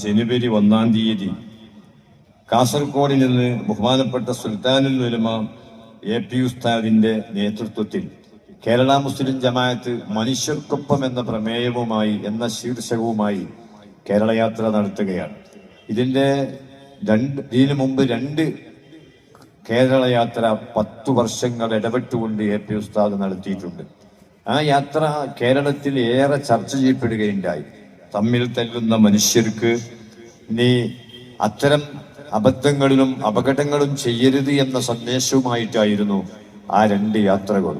ജനുവരി ഒന്നാം തീയതി കാസർഗോഡിൽ നിന്ന് ബഹുമാനപ്പെട്ട സുൽത്താനുൽ ഉലമ എ പി ഉസ്താദിന്റെ നേതൃത്വത്തിൽ കേരള മുസ്ലിം ജമാഅത്ത് മനുഷ്യർക്കൊപ്പം എന്ന പ്രമേയവുമായി എന്ന ശീർഷകവുമായി കേരളയാത്ര നടത്തുകയാണ്. ഇതിന്റെ രണ്ട് ഇതിനു മുമ്പ് രണ്ട് കേരളയാത്ര പത്ത് വർഷങ്ങൾ ഇടപെട്ടുകൊണ്ട് എ പി ഉസ്താദ് നടത്തിയിട്ടുണ്ട്. ആ യാത്ര കേരളത്തിൽ ഏറെ ചർച്ച ചെയ്യപ്പെടുകയുണ്ടായി. തമ്മിൽ തല്ലുന്ന മനുഷ്യർക്ക് നീ അത്തരം അബദ്ധങ്ങളിലും അപകടങ്ങളും ചെയ്യരുത് എന്ന സന്ദേശവുമായിട്ടായിരുന്നു ആ രണ്ട് യാത്രകൾ.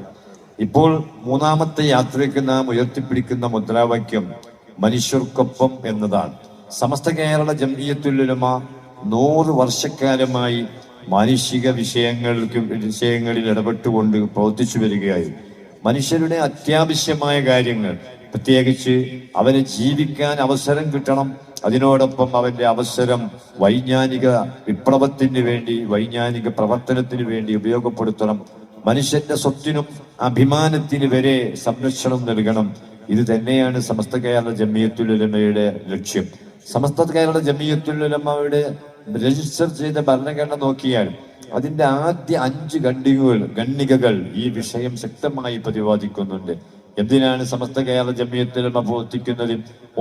ഇപ്പോൾ മൂന്നാമത്തെ യാത്രയ്ക്ക് നാം ഉയർത്തിപ്പിടിക്കുന്ന മുദ്രാവാക്യം മനുഷ്യർക്കൊപ്പം എന്നതാണ്. സമസ്ത കേരള ജംഇയ്യത്തുലുലമ നൂറ് വർഷക്കാലമായി മാനുഷിക വിഷയങ്ങൾക്ക് വിഷയങ്ങളിൽ ഇടപെട്ടുകൊണ്ട് പ്രവർത്തിച്ചു വരികയായിരുന്നു. മനുഷ്യരുടെ അത്യാവശ്യമായ കാര്യങ്ങൾ പ്രത്യേകിച്ച് അവന് ജീവിക്കാൻ അവസരം കിട്ടണം. അതിനോടൊപ്പം അവന്റെ അവസരം വൈജ്ഞാനിക വിപ്ലവത്തിന് വേണ്ടി വൈജ്ഞാനിക പ്രവർത്തനത്തിന് വേണ്ടി ഉപയോഗപ്പെടുത്തണം. മനുഷ്യന്റെ സ്വത്തിനും അഭിമാനത്തിന് വരെ സംരക്ഷണം നൽകണം. ഇത് തന്നെയാണ് സമസ്ത കേരള ജമിയത്തുലമയുടെ ലക്ഷ്യം. സമസ്ത കേരള ജമിയത്തുലമയുടെ രജിസ്റ്റർ ചെയ്ത ഭരണഘടന നോക്കിയാൽ അതിന്റെ ആദ്യ അഞ്ച് ഖണ്ഡികകൾ ഖണ്ഡികകൾ ഈ വിഷയം ശക്തമായി പ്രതിപാദിക്കുന്നുണ്ട്. എന്തിനാണ് സമസ്ത കേരള ജമ്മിയത്തിൽ പ്രവർത്തിക്കുന്നത്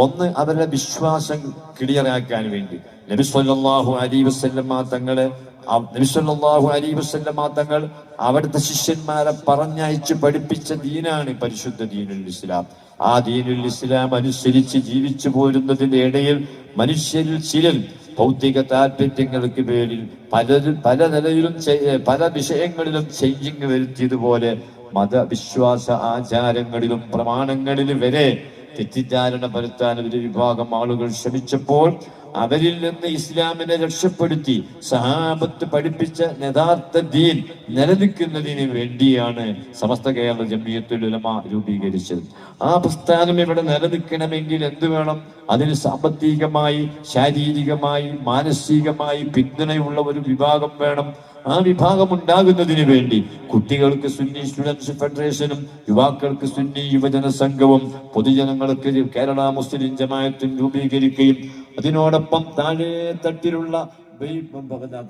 ഒന്ന് അവരുടെ വിശ്വാസം ക്ലിയറാക്കാൻ വേണ്ടി. നബി സല്ലല്ലാഹു അലൈഹി വസല്ലമ തങ്ങളെ നബി വസല്ലമ തങ്ങൾ അവിടുത്തെ ശിഷ്യന്മാരെ പറഞ്ഞയച്ച് പഠിപ്പിച്ച ദീനാണ് പരിശുദ്ധ ദീനുൽ ഇസ്ലാം. ആ ദീനുൽ ഇസ്ലാം അനുസരിച്ച് ജീവിച്ചു പോരുന്നതിന്റെ ഇടയിൽ മനുഷ്യരിൽ ചിലർ ഭൗതിക താല്പര്യങ്ങൾക്ക് പേരിൽ പലരും പല നിലയിലും പല വിഷയങ്ങളിലും ചേഞ്ചിങ് വരുത്തിയതുപോലെ മതവിശ്വാസ ആചാരങ്ങളിലും പ്രമാണങ്ങളിലും വരെ തെറ്റിദ്ധാരണ പരത്താൻ ഒരു വിഭാഗം ആളുകൾ ശ്രമിച്ചപ്പോൾ അവരിൽ നിന്ന് ഇസ്ലാമിനെ രക്ഷപ്പെടുത്തി സഹാബത്ത് പഠിപ്പിച്ച യഥാർത്ഥ ദീൻ നിലനിൽക്കുന്നതിന് വേണ്ടിയാണ് സമസ്ത കേരള ജമിയത്തുൽ ഉലമ രൂപീകരിച്ചത്. ആ പ്രസ്ഥാനം ഇവിടെ നിലനിൽക്കണമെങ്കിൽ എന്ത് വേണം? അതിന് സാമ്പത്തികമായി ശാരീരികമായി മാനസികമായി പിന്തുണയുള്ള ഒരു വിഭാഗം വേണം. ആ വിഭാഗം ഉണ്ടാകുന്നതിന് വേണ്ടി കുട്ടികൾക്ക് സുന്നി സ്റ്റുഡൻസ് ഫെഡറേഷനും യുവാക്കൾക്ക് സുന്നി യുവജന സംഘവും പൊതുജനങ്ങൾക്ക് കേരള മുസ്ലിം ജമായത്തും രൂപീകരിക്കുകയും അതിനോടൊപ്പം താഴെ തട്ടിലുള്ള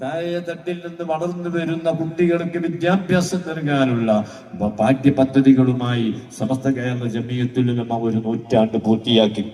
താഴെ തട്ടിൽ നിന്ന് വളർന്നു വരുന്ന കുട്ടികൾക്ക് വിദ്യാഭ്യാസം നൽകാനുള്ള പാഠ്യ പാഠ്യപദ്ധതികളുമായി സമസ്ത കേരള ജമീയത്തിൽ നിന്നും ഒരു നൂറ്റാണ്ട് പൂർത്തിയാക്കി.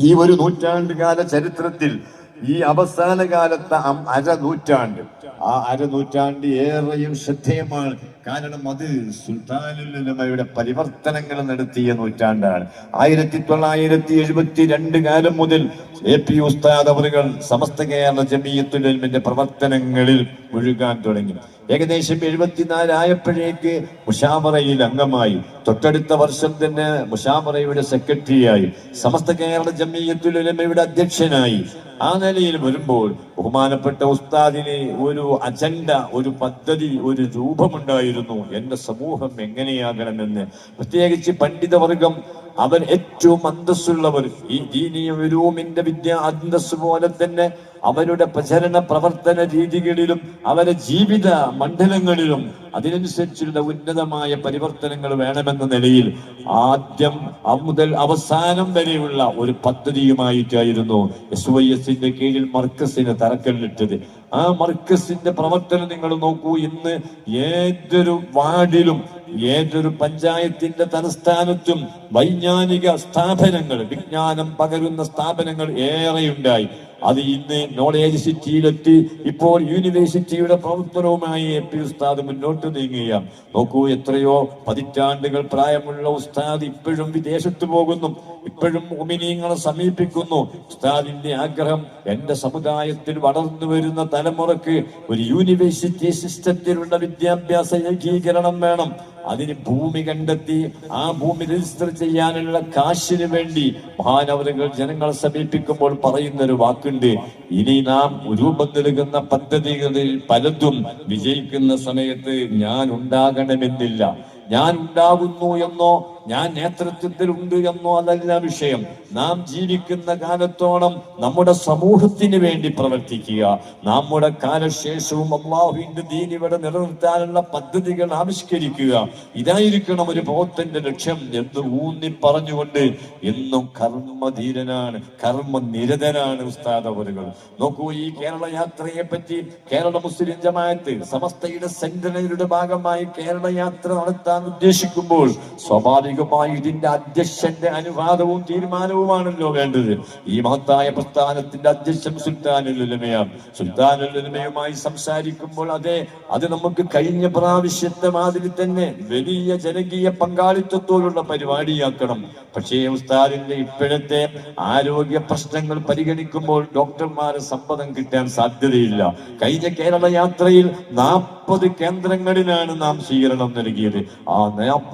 ഈ ഒരു നൂറ്റാണ്ട് കാല ചരിത്രത്തിൽ ഈ അവസാന കാലത്തെ അരനൂറ്റാണ്ട് അര ആ അരനൂറ്റാണ്ട് ഏറെയും ശ്രദ്ധേയമാണ്. കാരണം അത് സുൽത്താനുലമയുടെ പരിവർത്തനങ്ങൾ നടത്തിയ നൂറ്റാണ്ടാണ്. ആയിരത്തി തൊള്ളായിരത്തി എഴുപത്തി രണ്ട് കാലം മുതൽ എ പി ഉസ്താദ് അവറുകൾ സമസ്ത കേരള ജമീയത്തുലമിന്റെ പ്രവർത്തനങ്ങളിൽ മുഴുകാൻ തുടങ്ങി. ഏകദേശം എഴുപത്തിനാലായപ്പോഴേക്ക് മുഷാമറയിൽ അംഗമായി. തൊട്ടടുത്ത വർഷം തന്നെ മുഷാമറയുടെ സെക്രട്ടറിയായി. സമസ്ത കേരള ജമീയത്തുലമയുടെ അധ്യക്ഷനായി. ആ നിലയിൽ വരുമ്പോൾ ബഹുമാനപ്പെട്ട ഉസ്താദിന് ഒരു അജണ്ട ഒരു പദ്ധതി ഒരു രൂപമുണ്ടായിരുന്നു. എന്റെ സമൂഹം എങ്ങനെയാകണമെന്ന്. പ്രത്യേകിച്ച് പണ്ഡിതവർഗം അവർ ഏറ്റവും അന്തസ്സുള്ളവർ ഈ ദീനീയ വിരൂമിന്റെ വിദ്യ അന്തസ് പോലെ തന്നെ അവരുടെ പ്രചരണ പ്രവർത്തന രീതികളിലും അവരുടെ ജീവിത മണ്ഡലങ്ങളിലും അതിനനുസരിച്ചുള്ള ഉന്നതമായ പരിവർത്തനങ്ങൾ വേണമെന്ന നിലയിൽ ആദ്യം മുതൽ അവസാനം വരെയുള്ള ഒരു പദ്ധതിയുമായിട്ടായിരുന്നു എസ് വൈ എസിന്റെ കീഴിൽ മർക്കസിന് തറക്കല്ലിട്ടത്. ആ മർക്കസിന്റെ പ്രവർത്തനം നിങ്ങൾ നോക്കൂ ഇന്ന് ഏതൊരു വാർഡിലും ഏതൊരു പഞ്ചായത്തിന്റെ തലസ്ഥാനത്തും വൈജ്ഞാനിക സ്ഥാപനങ്ങൾ വിജ്ഞാനം പകരുന്ന സ്ഥാപനങ്ങൾ ഏറെയുണ്ടായി. അത് ഇന്ന് നോളേജ് സിറ്റിയിലെത്തി ഇപ്പോൾ യൂണിവേഴ്സിറ്റിയുടെ പ്രവർത്തനവുമായി എ പി ഉസ്താദ് മുന്നോട്ട് നീങ്ങുകയാണ്. നോക്കൂ എത്രയോ പതിറ്റാണ്ടുകൾ പ്രായമുള്ള ഉസ്താദ് ഇപ്പോഴും വിദേശത്ത് പോകുന്നു. ഇപ്പോഴും ഉമിനീങ്ങളെ സമീപിക്കുന്നു. ഉസ്താദിന്റെ ആഗ്രഹം എന്റെ സമുദായത്തിൽ വളർന്നു വരുന്ന തലമുറയ്ക്ക് ഒരു യൂണിവേഴ്സിറ്റി സിസ്റ്റത്തിലുള്ള വിദ്യാഭ്യാസ ഏകീകരണം വേണം. അതിന് ഭൂമി കണ്ടെത്തി ആ ഭൂമി രജിസ്റ്റർ ചെയ്യാനുള്ള കാശിന് വേണ്ടി മഹാനവരങ്ങൾ ജനങ്ങളെ സമീപിക്കുമ്പോൾ പറയുന്ന ഒരു വാക്കുണ്ട് ഇനി നാം രൂപം നൽകുന്ന പദ്ധതികളിൽ പലതും വിജയിക്കുന്ന സമയത്ത് ഞാൻ ഉണ്ടാകണമെന്നില്ല. ഞാൻ ഉണ്ടാകുന്നു എന്നോ ഞാൻ നേതൃത്വത്തിലുണ്ട് എന്നോ അതല്ല വിഷയം. നാം ജീവിക്കുന്ന കാലത്തോളം നമ്മുടെ സമൂഹത്തിന് വേണ്ടി പ്രവർത്തിക്കുക. നമ്മുടെ കാലശേഷവും അള്ളാഹുവിന്റെ ദീൻ ഇവിടെ നിലനിർത്താനുള്ള പദ്ധതികൾ ആവിഷ്കരിക്കുക. ഇതായിരിക്കണം ഒരു ബോധത്തിന്റെ ലക്ഷ്യം എന്ന് ഊന്നി പറഞ്ഞുകൊണ്ട് എന്നും കർമ്മധീരനാണ് കർമ്മനിരതനാണ് ഉസ്താദ് നോക്കൂ ഈ കേരള യാത്രയെ പറ്റി കേരള മുസ്ലിം ജമാഅത്ത് സമസ്തയുടെ സെന്ററിയുടെ ഭാഗമായി കേരള യാത്ര നടത്താൻ ഉദ്ദേശിക്കുമ്പോൾ സ്വാഭാവികമായി ഇതിന്റെ അധ്യക്ഷന്റെ അനുവാദവും തീരുമാനവുമാണല്ലോ വേണ്ടത്. ഈ മഹത്തായ പ്രസ്ഥാനത്തിന്റെ അധ്യക്ഷൻ സുൽത്താനുലുലമയാണ് സുൽത്താനുലുലമയുമായി സംസാരിക്കുമ്പോൾ അതെ അത് നമുക്ക് കഴിഞ്ഞ പ്രാവശ്യത്തെ മാതിരി തന്നെ വലിയ ജനകീയ പങ്കാളിത്തത്തോടുള്ള പരിപാടിയാക്കണം. പക്ഷേ ഉസ്താദിന്റെ ഇപ്പോഴത്തെ ആരോഗ്യ പ്രശ്നങ്ങൾ പരിഗണിക്കുമ്പോൾ ഡോക്ടർമാരെ സമ്മതം കിട്ടാൻ സാധ്യതയില്ല. കഴിഞ്ഞ കേരള യാത്രയിൽ നാൽപ്പത് കേന്ദ്രങ്ങളിലാണ് നാം സ്വീകരണം നൽകിയത്. ആ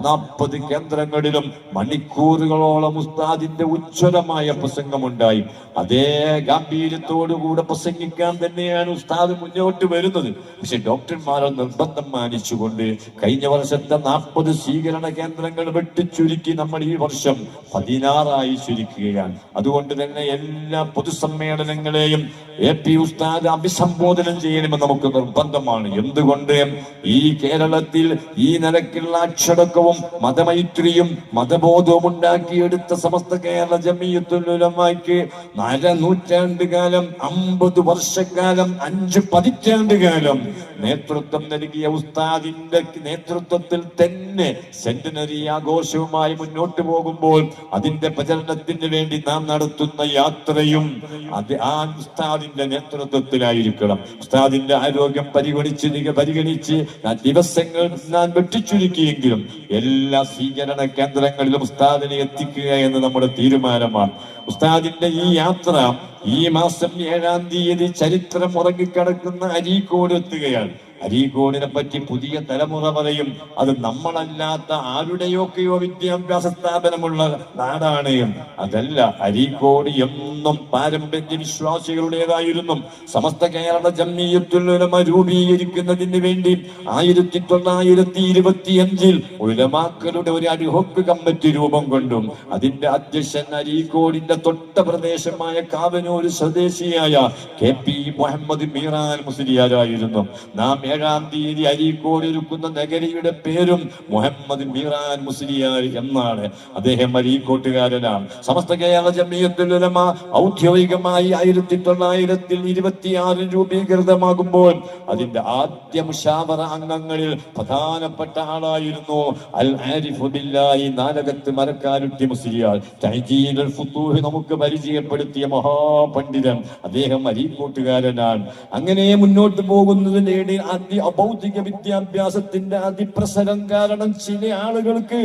നാൽപ്പത് കേന്ദ്രങ്ങളിലും മണിക്കൂറുകളോളം ഉസ്താദിന്റെ ഉജ്ജ്വലമായ പ്രസംഗമുണ്ടായി. അതേ ഗാംഭീര്യത്തോടുകൂടെ പ്രസംഗിക്കാൻ തന്നെയാണ് ഉസ്താദ് മുന്നോട്ട് വരുന്നത്. പക്ഷെ ഡോക്ടർമാരെ നിർബന്ധം മാനിച്ചുകൊണ്ട് കഴിഞ്ഞ വർഷത്തെ നാൽപ്പത് സ്വീകരണ കേന്ദ്രങ്ങൾ വെട്ടിച്ചുരുക്കി നമ്മൾ ഈ വർഷം പതിനാറായി ചുരുക്കുകയാണ്. അതുകൊണ്ട് തന്നെ എല്ലാ പൊതുസമ്മേളനങ്ങളെയും എ പി ഉസ്താദ് അഭിസംബോധന ചെയ്യണമെന്ന് നമുക്ക് നിർബന്ധമാണ്. എന്തുകൊണ്ട്? ഈ കേരളത്തിൽ ഈ നിലക്കുള്ള അച്ചടക്കവും മതമൈത്രിയും മതബോധവും ഉണ്ടാക്കിയെടുത്ത സമസ്ത കേരള ജമീയത്തുലമാക്ക് നാല നൂറ്റാണ്ട് കാലം അമ്പത് വർഷക്കാലം അഞ്ച് പതിറ്റാണ്ട് കാലം നേതൃത്വം നൽകിയ ഉസ്താദിന്റെ നേതൃത്വത്തിൽ തന്നെ സെന്റിനറി ആഘോഷവുമായി മുന്നോട്ട് പോകുമ്പോൾ അതിന്റെ പ്രചരണത്തിന് വേണ്ടി നാം നടത്തുന്ന യാത്രയും അത് ആ ഉസ്താദിന്റെ നേതൃത്വത്തിലായിരിക്കണം. ഉസ്താദിന്റെ ആരോഗ്യം പരിഗണിച്ച് പരിഗണിച്ച് ദിവസങ്ങൾ നാം ഞാൻ വെട്ടിച്ചുരുക്കിയെങ്കിലും എല്ലാ സ്വീകരണ കേന്ദ്രങ്ങളിലും ഉസ്താദിനെ എത്തിക്കുക എന്ന് നമ്മുടെ തീരുമാനമാണ്. ഉസ്താദിന്റെ ഈ യാത്ര ഈ മാസം ഏഴാം തീയതി ചരിത്രം ഉറങ്ങിക്കിടക്കുന്ന അരീക്കോട് എത്തുകയാണ്. അരീക്കോടിനെ പറ്റി പുതിയ തലമുറ പറയും അത് നമ്മളല്ലാത്ത ആരുടെയൊക്കെയോ വിദ്യാഭ്യാസ സ്ഥാപനമുള്ള നാടാണ് അതല്ല അരീക്കോട് എന്നും പാരമ്പര്യ വിശ്വാസികളുടേതായിരുന്നു. സമസ്ത കേരള ജമ്മിയത്തുലമ രൂപീകരിക്കുന്നതിന് വേണ്ടി ആയിരത്തി തൊള്ളായിരത്തി ഇരുപത്തിയഞ്ചിൽ ഉലമാക്കളുടെ ഒരു അടിഹൊക്ക് കമ്മിറ്റി രൂപം കൊണ്ടും. അതിന്റെ അധ്യക്ഷൻ അരീകോടിന്റെ തൊട്ട പ്രദേശമായ കാവനൂർ സ്വദേശിയായ കെ പി മുഹമ്മദ് മീറാൻ മുസ്ലിയാരായിരുന്നു. നാം ഏഴാം തീയതി അരീക്കോട് ഒരുക്കുന്ന നഗരിയുടെ പേരും മുഹമ്മദ് മീറാൻ മുസ്ലിയാർ എന്നാണ്. അദ്ദേഹം അരീക്കോട്ടുകാരനാണ്. സമസ്ത കേരള ജമിയത്തുലമ ഔദ്യോഗികമായി ആയിരത്തി തൊള്ളായിരത്തിൽ ഇരുപത്തിയാറിൽ രൂപീകൃതമാകുമ്പോൾ അതിന്റെ ആദ്യ മുഷാവറ അംഗങ്ങളിൽ പ്രധാനപ്പെട്ട ആളായിരുന്നു അൽ ആരിഫ് ബില്ലായി നാലകത്ത് മരക്കാരുട്ടി മുസ്ലിയാർ. നമുക്ക് പരിചയപ്പെടുത്തിയ മഹാപണ്ഡിതൻ അദ്ദേഹം അരീക്കോട്ടുകാരനാണ്. അങ്ങനെ മുന്നോട്ട് പോകുന്നതിന്റെ ഇടയിൽ അതി അഭൗതിക വിദ്യാഭ്യാസത്തിന്റെ അതിപ്രസരം കാരണം ചില ആളുകൾക്ക്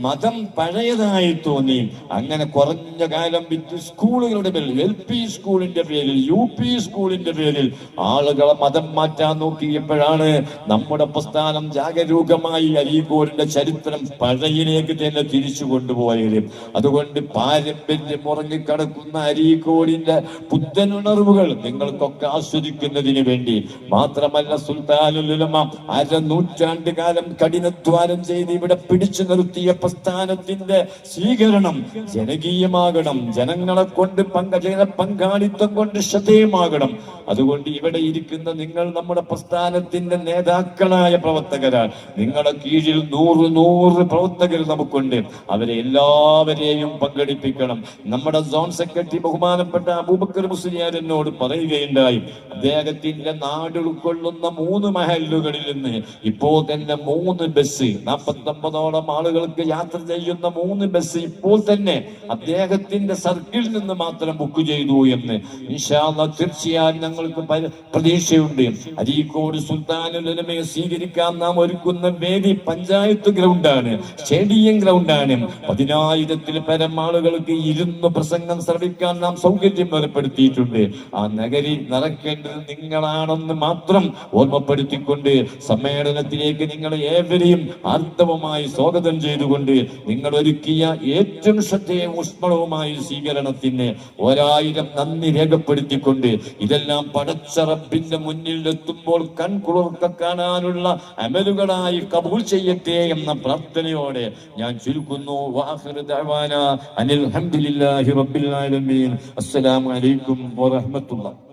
മതം പഴയതായി തോന്നി. അങ്ങനെ കുറഞ്ഞ കാലം വിറ്റ് സ്കൂളുകളുടെ പേരിൽ എൽ പി സ്കൂളിന്റെ പേരിൽ യു പി സ്കൂളിന്റെ പേരിൽ ആളുകളെ മതം മാറ്റാൻ നോക്കിയപ്പോഴാണ് നമ്മുടെ പ്രസ്ഥാനം ജാഗരൂകമായി അരീകോരിന്റെ ചരിത്രം പഴയിലേക്ക് തന്നെ തിരിച്ചു കൊണ്ടുപോയത്. അതുകൊണ്ട് പാരമ്പര്യം ഉറങ്ങിക്കിടക്കുന്ന അരീക്കോടിന്റെ പുത്തനുണർവുകൾ നിങ്ങൾക്കൊക്കെ ആസ്വദിക്കുന്നതിന് വേണ്ടി മാത്രമല്ല സുൽത്താനുലമ അര നൂറ്റാണ്ട് കാലം കഠിനധ്വാനം ചെയ്ത് ഇവിടെ പിടിച്ചു നിർത്തിയ പ്രസ്ഥാനത്തിന്റെ സ്വീകരണം ജനകീയമാകണം. ജനങ്ങളെ കൊണ്ട് പങ്ക ജന പങ്കാളിത്തം കൊണ്ട് ശ്രദ്ധേയമാകണം. അതുകൊണ്ട് ഇവിടെ ഇരിക്കുന്ന നിങ്ങൾ നമ്മുടെ പ്രസ്ഥാനത്തിന്റെ നേതാക്കളായ പ്രവർത്തകരാണ്. നിങ്ങളുടെ കീഴിൽ നൂറ് നൂറ് പ്രവർത്തകർ നമുക്കുണ്ട്. അവരെ എല്ലാവരെയും പങ്കെടുപ്പിക്കണം. നമ്മുടെ സോൺ സെക്രട്ടറി ബഹുമാനപ്പെട്ട അബൂബക്കർ മുസ്ലിയാർ എന്നോട് പറയുകയുണ്ടായി അദ്ദേഹത്തിന്റെ നാട് ഉൾക്കൊള്ളുന്ന മൂന്ന് മഹലുകളിൽ നിന്ന് ഇപ്പോൾ തന്നെ മൂന്ന് ബസ് നാൽപ്പത്തി ഒമ്പതോളം ആളുകൾക്ക് യാത്ര ചെയ്യുന്ന മൂന്ന് ബസ് ഇപ്പോൾ തന്നെ അദ്ദേഹത്തിന്റെ സർക്കിളിൽ നിന്ന് മാത്രം ബുക്ക് ചെയ്തു എന്ന്. ഇൻഷാ അല്ലാഹ് തീർച്ചയായും ഞങ്ങൾക്ക് പ്രതീക്ഷയുണ്ട്. അരീക്കോട് സുൽത്താനുലമയെ സ്വീകരിക്കാൻ നാം ഒരുക്കുന്ന വേദി പഞ്ചായത്ത് ഗ്രൗണ്ടാണ് സ്റ്റേഡിയം ഗ്രൗണ്ടാണ് പതിനായിരത്തിൽ പരം ആളുകൾക്ക് ഇരുന്ന് പ്രസംഗം ശ്രവിക്കാൻ നാം സൗകര്യം ഏർപ്പെടുത്തിയിട്ടുണ്ട്. ആ നഗരി നിറക്കേണ്ടത് നിങ്ങളാണെന്ന് മാത്രം ഓർമ്മപ്പെടുത്തിക്കൊണ്ട് സമ്മേളനത്തിലേക്ക് നിങ്ങൾ ഏവരെയും ആർത്തവമായി സ്വാഗതം ചെയ്തുകൊണ്ട് പറഞ്ഞുകൊണ്ട് നിങ്ങൾ ഒരുക്കിയ ഏറ്റവും ശ്രദ്ധേയ ഊഷ്മളവുമായ സ്വീകരണത്തിന് ഒരായിരം നന്ദി രേഖപ്പെടുത്തിക്കൊണ്ട് ഇതെല്ലാം പടച്ച റബ്ബിന്റെ മുന്നിൽ എത്തുമ്പോൾ കൺകുളിർക്ക കാണാനുള്ള അമലുകളായി കബൂൾ ചെയ്യട്ടെ എന്ന പ്രാർത്ഥനയോടെ ഞാൻ ചുരുക്കുന്നു അനിൽ അസ്സലാമലൈക്കും റബ്ബിൽ